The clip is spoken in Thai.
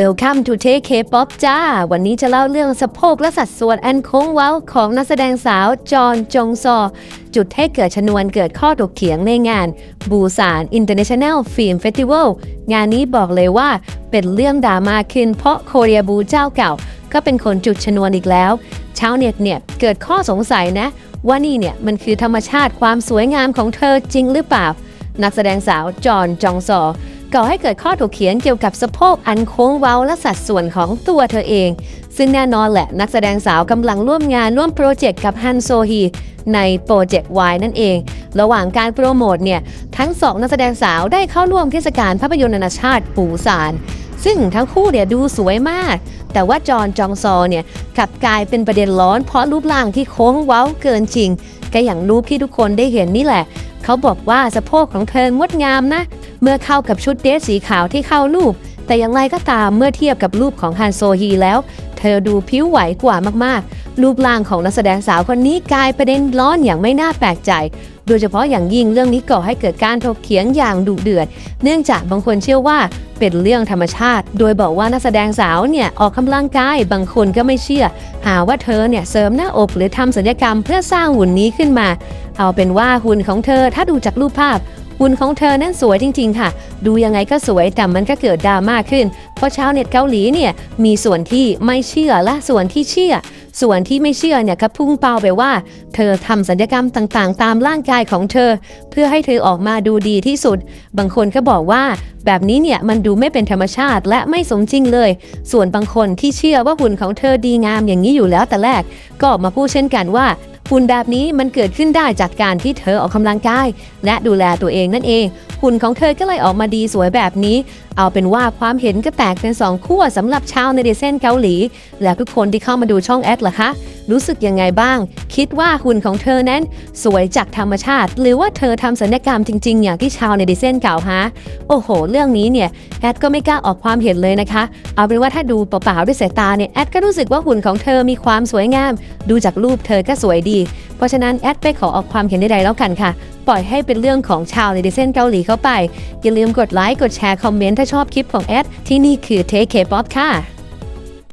Welcome to Take K-pop จ้า วันนี้จะเล่าเรื่องสะโพกและสัดส่วนแอนโค้งเว้าของนักแสดงสาว จอนจงซอ จุดให้เกิดชนวนเกิดข้อถกเถียงในงานบูซาน International Film Festival งานนี้บอกเลยว่าเป็นเรื่องดราม่าขึ้นเพราะโคเรียบูเจ้าเก่า ก็เป็นคนจุดชนวนอีกแล้ว ชาวเน็ตเนี่ยเกิดข้อสงสัยนะ ว่านี่เนี่ยมันคือธรรมชาติความสวยงามของเธอจริงหรือเปล่า นักแสดงสาวจอนจองซอ ก่อให้เกิดข้อถกเถียงเกี่ยวกับสะโพกอันโค้งเว้าและสัดส่วนของตัวเธอเอง ซึ่งแน่นอนแหละนักแสดงสาวกำลังร่วมงานร่วมโปรเจกต์กับฮันโซฮีในโปรเจกต์ Y นั่นเอง ระหว่างการโปรโมทเนี่ย ทั้งสองนักแสดงสาวได้เข้าร่วมเทศกาลภาพยนตร์นานาชาติปูซาน ซึ่งทั้งคู่เนี่ยดูสวยมาก แต่ว่าจอนจองซอเนี่ยกลับกลายเป็นประเด็นร้อนเพราะรูปร่างที่โค้งเว้าเกินจริงก็อย่างรูปที่ทุกคนได้เห็นนี่แหละ เขาบอกว่าสะโพกของเธองดงามนะ เมื่อเข้ากับชุดเดรสสีขาวที่เข้ารูป แต่อย่างไรก็ตามเมื่อเทียบกับรูปของฮันโซฮีแล้ว เธอดูผิวไหวกว่ามากๆ รูปร่างของนักแสดงสาวคนนี้กลายประเด็นร้อนอย่างไม่น่าแปลกใจ โดยเฉพาะอย่างยิ่งเรื่องนี้ก่อให้เกิดการถกเถียงอย่างดุเดือด เนื่องจากบางคนเชื่อว่าเป็นเรื่องธรรมชาติ โดยบอกว่านักแสดงสาวเนี่ยออกกำลังกาย บางคนก็ไม่เชื่อ หาว่าเธอเนี่ยเสริมหน้าอกหรือทำศัลยกรรมเพื่อสร้างหุ่นนี้ขึ้นมา เอาเป็นว่าหุ่นของเธอถ้าดูจากรูปภาพ หุ่นของเธอนั้นสวยจริง ๆ ค่ะ ดูยังไงก็สวยแต่มันก็เกิดดราม่าขึ้น เพราะชาวเน็ตเกาหลีเนี่ยมีส่วนที่ไม่เชื่อและส่วนที่เชื่อ ส่วนที่ไม่เชื่อเนี่ยก็พุ่งเป้าไปว่า เธอทำศัลยกรรมต่างๆ ตามร่างกายของเธอ เพื่อให้เธอออกมาดูดีที่สุด บางคนก็บอกว่าแบบนี้เนี่ยมันดูไม่เป็นธรรมชาติและไม่สมจริงเลย ส่วนบางคนที่เชื่อว่าหุ่นของเธอดีงามอย่างนี้อยู่แล้วแต่แรก ก็ออกมาพูดเช่นกันว่า หุ่นแบบนี้มันเกิดขึ้นได้จากการที่เธอออกกำลังกาย และดูแลตัวเองนั่นเอง หุ่นของเธอก็เลยออกมาดีสวยแบบนี้ เอาเป็นว่าความเห็นก็แตกเป็นสองขั้วสำหรับชาวในเดเซนเกาหลี และทุกคนที่เข้ามาดูช่องแอดล่ะคะ รู้สึกยังไงบ้าง คิดว่าหุ่นของเธอนั้น สวยจากธรรมชาติ หรือว่าเธอทำศัลยกรรมจริง ๆ อย่างที่ชาวในเดเซนกล่าวหาโอ้โห เรื่องนี้เนี่ยแอดก็ไม่กล้าออกความเห็นเลยนะคะ เอาเป็นว่าถ้าดูเปล่าๆด้วยสายตาเนี่ยแอดก็รู้สึกว่าหุ่นของเธอมีความสวยงาม ดูจากรูปเธอก็สวยดี เพราะฉะนั้นแอดไปขอออกความเห็นใดๆแล้วกันค่ะปล่อยให้เป็นเรื่องของชาวในดิเซนเกาหลีเข้าไป อย่าลืมกดไลค์ กดแชร์ คอมเมนต์ ถ้าชอบคลิปของแอด ที่นี่คือ Take K-pop ค่ะ